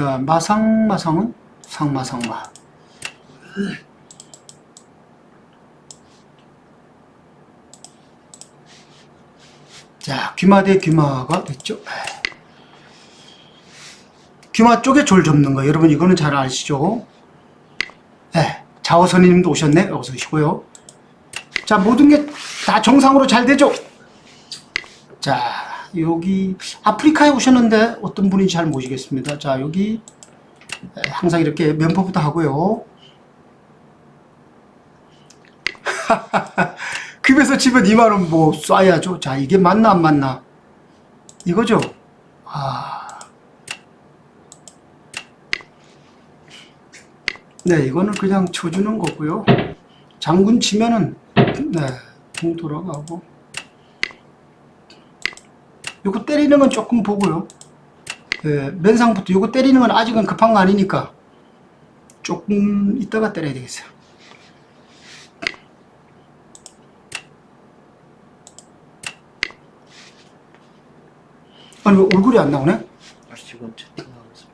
자, 마상마상은 상마상마. 자, 귀마 대 귀마가 됐죠. 귀마 쪽에 졸 접는 거. 여러분, 이거는 잘 아시죠? 네, 자오선이님도 오셨네. 어서 오시고요. 자, 모든 게 다 정상으로 잘 되죠? 자, 여기 아프리카에 오셨는데 어떤 분인지 잘 모르겠습니다. 자, 여기 항상 이렇게 면포부터 하고요. 급에서 치면 2만원 뭐 쏴야죠. 자, 이게 맞나 안 맞나? 이거죠? 아. 네, 이거는 그냥 쳐주는 거고요. 장군 치면은, 네, 공 돌아가고. 요거 때리는 건 조금 보고요. 네, 맨상부터 요거 때리는 건 아직은 급한 거 아니니까 조금 이따가 때려야 되겠어요. 아니 왜 얼굴이 안 나오네? 아, 지금 채팅하고 있어요.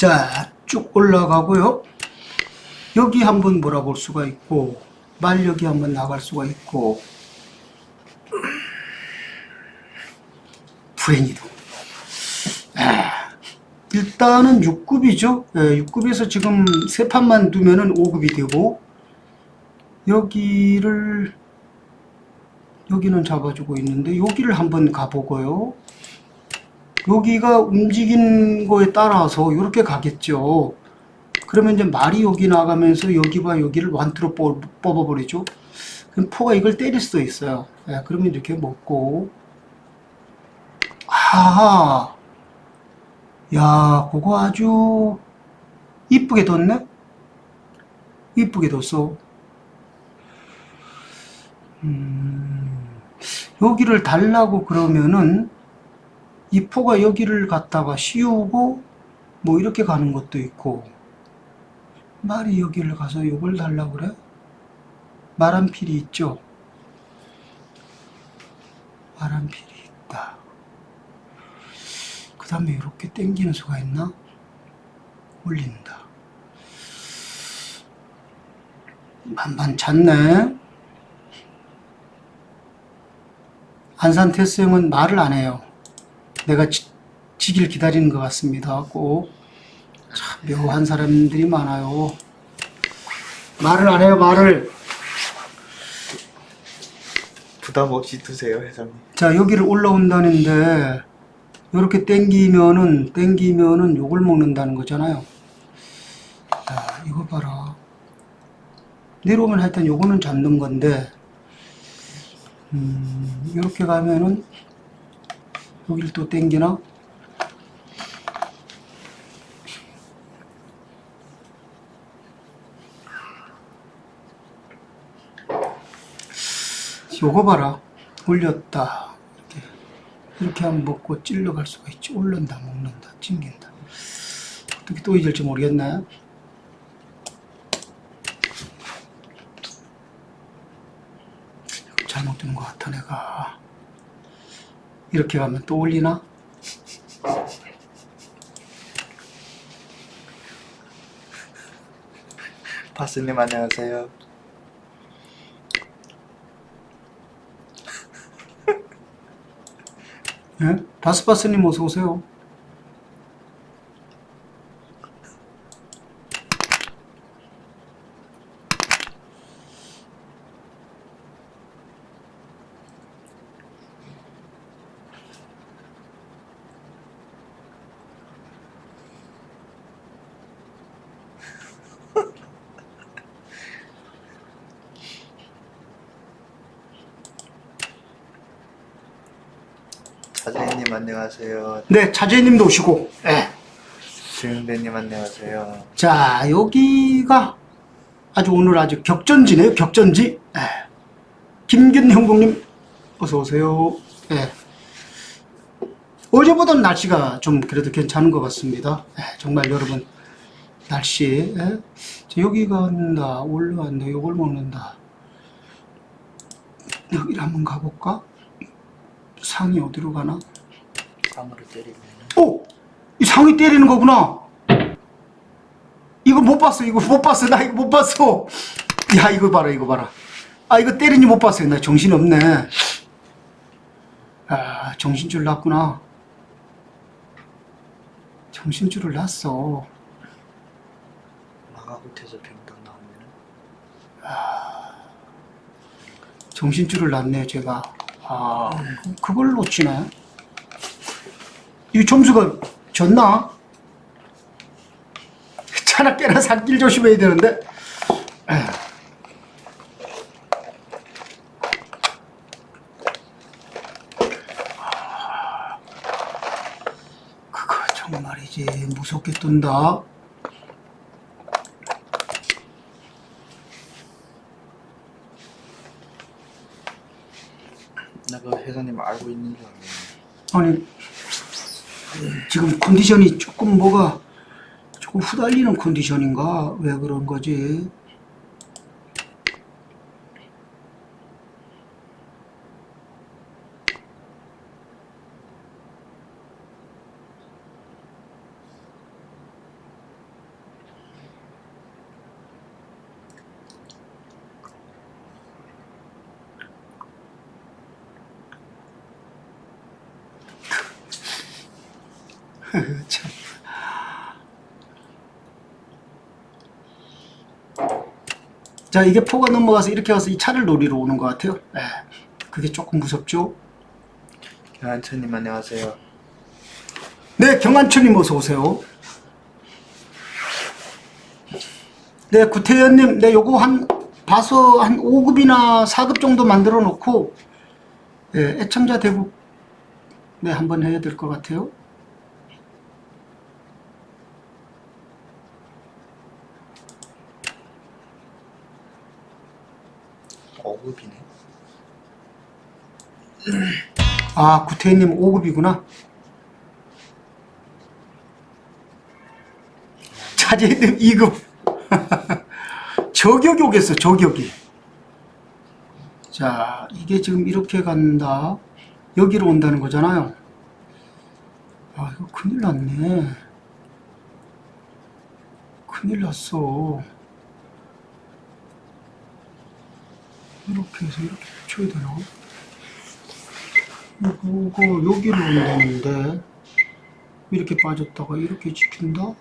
자, 쭉 올라가고요. 여기 한번 몰아볼 수가 있고, 말력이 한번 나갈 수가 있고, 불행히도. 아, 일단은 6급이죠. 예, 6급에서 지금 세 판만 두면은 5급이 되고, 여기를, 여기는 잡아주고 있는데, 여기를 한번 가보고요. 여기가 움직인 거에 따라서 이렇게 가겠죠. 그러면 이제 말이 여기 나가면서 여기와 여기를 완투로 뽑- 뽑아버리죠. 그럼 포가 이걸 때릴 수도 있어요. 예, 그러면 이렇게 먹고. 아하. 야, 그거 아주 이쁘게 뒀네? 이쁘게 뒀어. 음, 여기를 달라고 그러면은 이 포가 여기를 갖다가 씌우고 뭐 이렇게 가는 것도 있고 말이 여기를 가서 요걸 달라고 그래? 말한필이 있죠? 말한필이 있다. 그 다음에 이렇게 당기는 수가 있나? 올린다. 만만찮네. 안산 태스형은 말을 안 해요. 내가 지, 지길 기다리는 것 같습니다. 하고 참 묘한 사람들이 많아요. 말을 안 해요, 말을. 부담 없이 드세요, 회장님. 자, 여기를 올라온다는데 이렇게 땡기면은 땡기면은 욕을 먹는다는 거잖아요. 자, 이거 봐라. 내려오면 하여튼 요거는 잡는 건데 음, 이렇게 가면은 여기를 또 땡기나? 요거 봐라. 올렸다. 이렇게. 이렇게 하면 먹고 찔러 갈 수가 있지. 올른다, 먹는다, 찡긴다. 어떻게 또 잊을지 모르겠네. 잘못된 것 같아, 내가. 이렇게 가면 또 올리나? 파스님 안녕하세요. 예? 바스바스님 어서 오세요. 자재님 안녕하세요. 네, 차재님도 오시고. 예. 지은배님 안녕하세요. 자, 여기가 아주 오늘 아주 격전지네요, 격전지. 예. 김균 형봉님, 어서 오세요. 예. 어제보다는 날씨가 좀 그래도 괜찮은 것 같습니다. 에, 정말 여러분 날씨 에? 저 여기 간다 올라간다 이걸 먹는다 여기를 한번 가볼까? 상이 어디로 가나? 상으로 때리면 오! 이 상이 때리는 거구나. 이거 못 봤어. 이거 못 봤어. 나 이거 못 봤어. 야, 이거 봐라. 이거 봐라. 아, 이거 때리니 못 봤어요. 나 정신 없네. 아, 정신줄 났구나. 정신줄을 놨어. 마가구태에서 병당 나오면 정신줄을 놨네요, 제가. 아, 그- 그걸 놓치네. 이 점수가 졌나? 차나 깨나 산길 조심해야 되는데. 에휴. 그거 정말이지 무섭게 뜬다. 내가 회장님 알고 있는 줄 알았네 아니 지금 컨디션이 조금 뭐가 조금 후달리는 컨디션인가 왜 그런 거지? 참. 자 이게 포가 넘어가서 이렇게 와서 이 차를 노리러 오는 것 같아요. 에, 그게 조금 무섭죠? 경한천님 안녕하세요 네, 경안천님 어서 오세요. 네, 구태현님, 네, 요거 한 봐서 한 5급이나 4급 정도 만들어 놓고 네, 애청자 대국 네, 한번 해야 될 것 같아요. 어급이네 아, 구태현님 5급이구나. 차재님 2급. 저격이 오겠어, 저격이. 자, 이게 지금 이렇게 간다. 여기로 온다는 거잖아요. 아, 이거 큰일 났네. 큰일 났어. 이렇게 해서 이렇게 붙여야 되나? 이거 여기로 온다는데 이렇게 빠졌다가 이렇게 지킨다?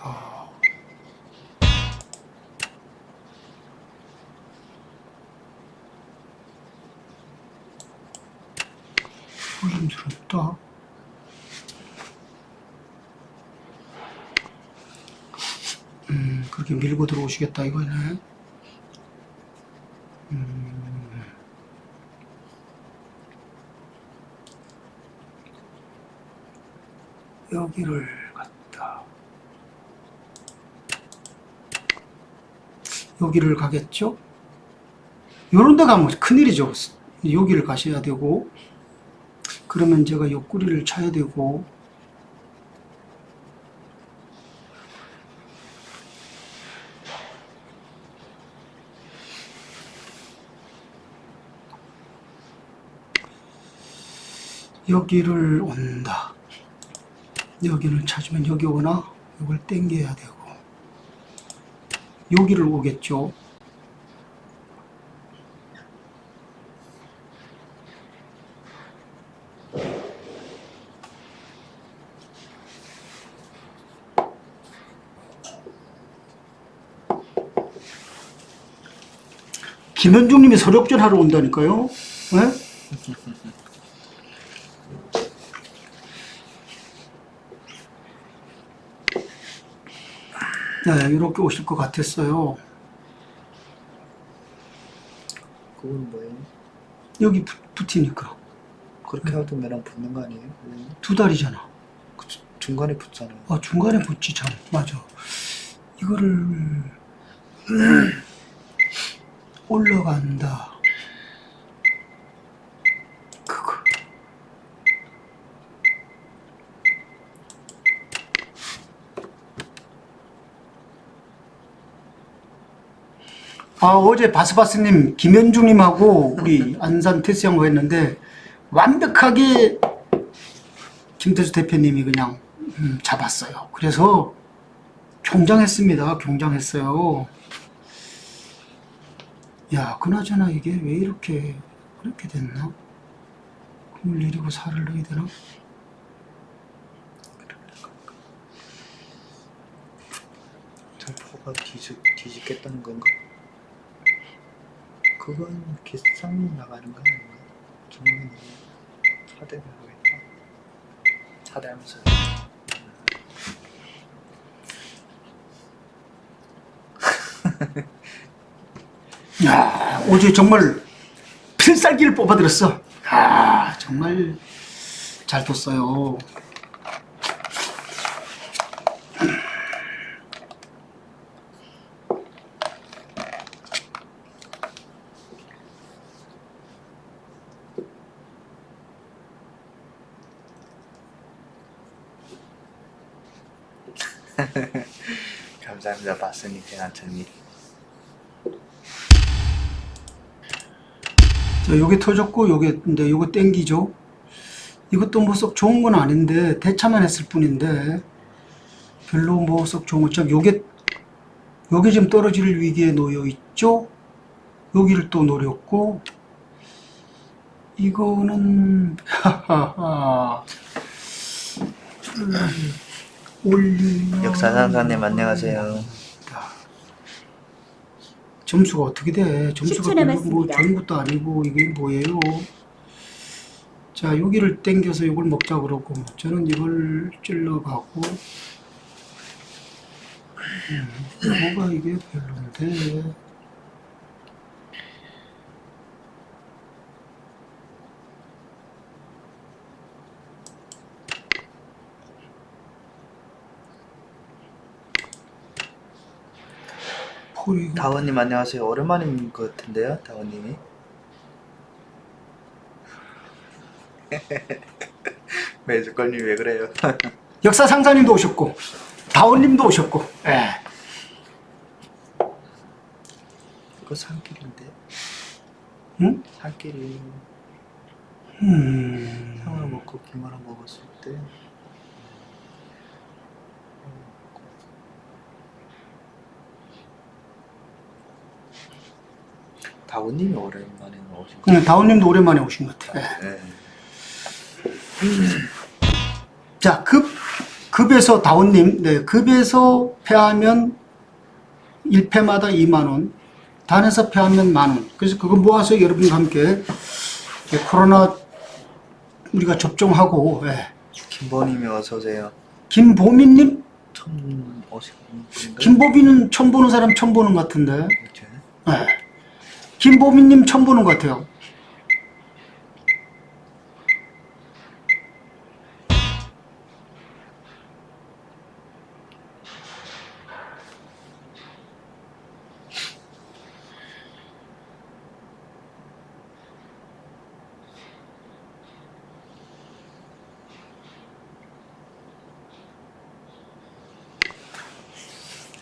아. 조심스럽다. 음, 그렇게 밀고 들어오시겠다 이거네. 여기를 갔다. 여기를 가겠죠? 요런 데 가면 큰일이죠. 여기를 가셔야 되고, 그러면 제가 옆구리를 차야 되고, 여기를 온다. 여기를 찾으면 여기 오나 이걸 땡겨야 되고 여기를 오겠죠. 김현중님이 서력전 하러 온다니까요. 네? 네, 이렇게 오실 것 같았어요. 그건 뭐예요? 여기 붙, 붙으니까 그렇게 하도 매랑 붙는 거 아니에요? 두 달이잖아. 그 주- 중간에 붙잖아요 아 중간에 붙지 참 맞아. 이거를 올라간다. 아, 어제 바스바스님, 김현중님하고 우리 안산 테스 형과 했는데 완벽하게 김태수 대표님이 그냥 음, 잡았어요. 그래서 경장했습니다. 경장했어요. 야, 그나저나 이게 왜 이렇게 그렇게 됐나? 금을 내리고 살을 넣어야 되나? 점포가 뒤집, 뒤집겠다는 건가? 그건 기상이 나가는 거 아닌가? 중간에 차대를 하겠다. 차대하면서 야, 어제 정말 필살기를 뽑아들었어. 아, 정말 잘 뒀어요. 감사합니다. 봤으니 대한천이 자, 요게 터졌고, 요게, 이제 요거 땡기죠. 이것도 뭐 썩 좋은 건 아닌데, 대차만 했을 뿐인데, 별로 뭐 썩 좋은 거, 참, 요게, 요게 지금 떨어질 위기에 놓여 있죠? 여기를 또 노렸고, 이거는, 하하하. 역사상사님 안녕하세요. 점수가 어떻게 돼? 점수가 10초 별로 뭐 남았습니다. 좋은 것도 아니고 이게 뭐예요? 자 여기를 땡겨서 이걸 먹자 그러고 저는 이걸 찔러가고 음, 뭐가 이게 별론데 포리가 다원님 안녕하세요. 오랜만인 것 같은데요, 다원님이. 매주걸님 왜 그래요? 역사 상사님도 오셨고 다원님도 오셨고 예. 이거 산길인데 응? 산길이 음. 상을 먹고 김하나 먹었을 때 다원님이 오랜만에 오신 거 응, 다원님도 오랜만에 오신 것 같아요. 예. 네. 자, 급, 급에서 다운님, 네, 급에서 패하면 1패마다 2만원, 단에서 패하면 만원. 그래서 그거 모아서 여러분과 함께 예, 코로나 우리가 접종하고, 예. 김보님이 어서 오세요. 김보민님? 처음 오신 분인가요? 김보민은 처음 보는 사람 처음 보는 것 같은데. 그렇죠. 예. 김보민님 처음 보는 것 같아요.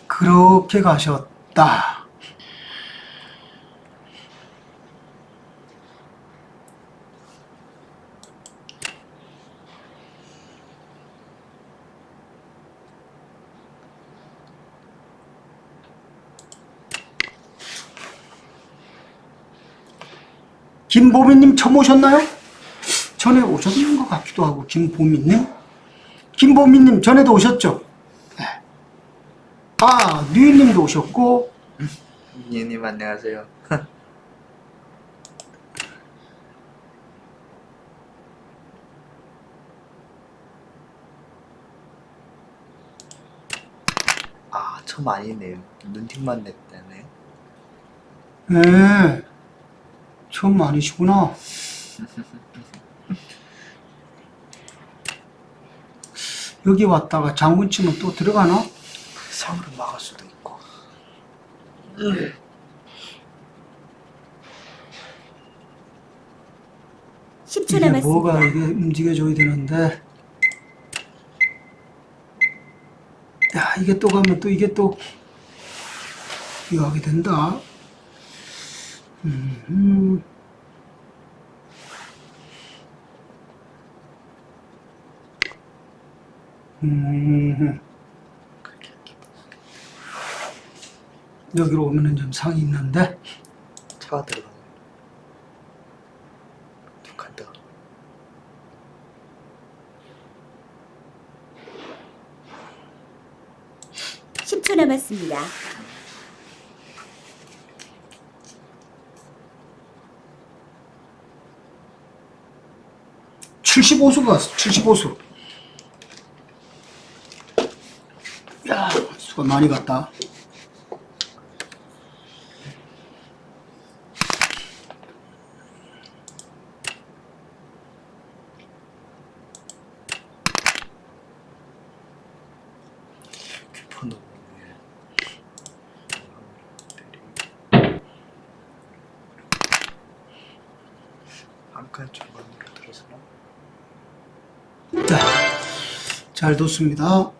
그렇게 가셨다. 김보민님 처음 오셨나요? 전에 오셨는 것 같기도 하고 김보민님? 김보민님 전에도 오셨죠? 네. 아 류인님도 오셨고 이님 안녕하세요. 아, 처음 아니네요. 눈팅만 냈다네. 네 처음 아니시구나 여기 왔다가 장군 치면 또 들어가나? 상으로 막을 수도 있고. 10초 이게 뭐가 남았습니다. 이게 움직여줘야 되는데 야 이게 또 가면 또 이게 또 이거 하게 된다 음, 음, 여기로 오면은 좀 상이 있는데 차가 들어가네. 간다. 십 초 남았습니다. 칠십오 수 갔어. 칠십오 수. 야, 수가 많이 갔다. 귀폰 넘네. 한칸 중간으로 들어서나? 자, 잘 뒀습니다.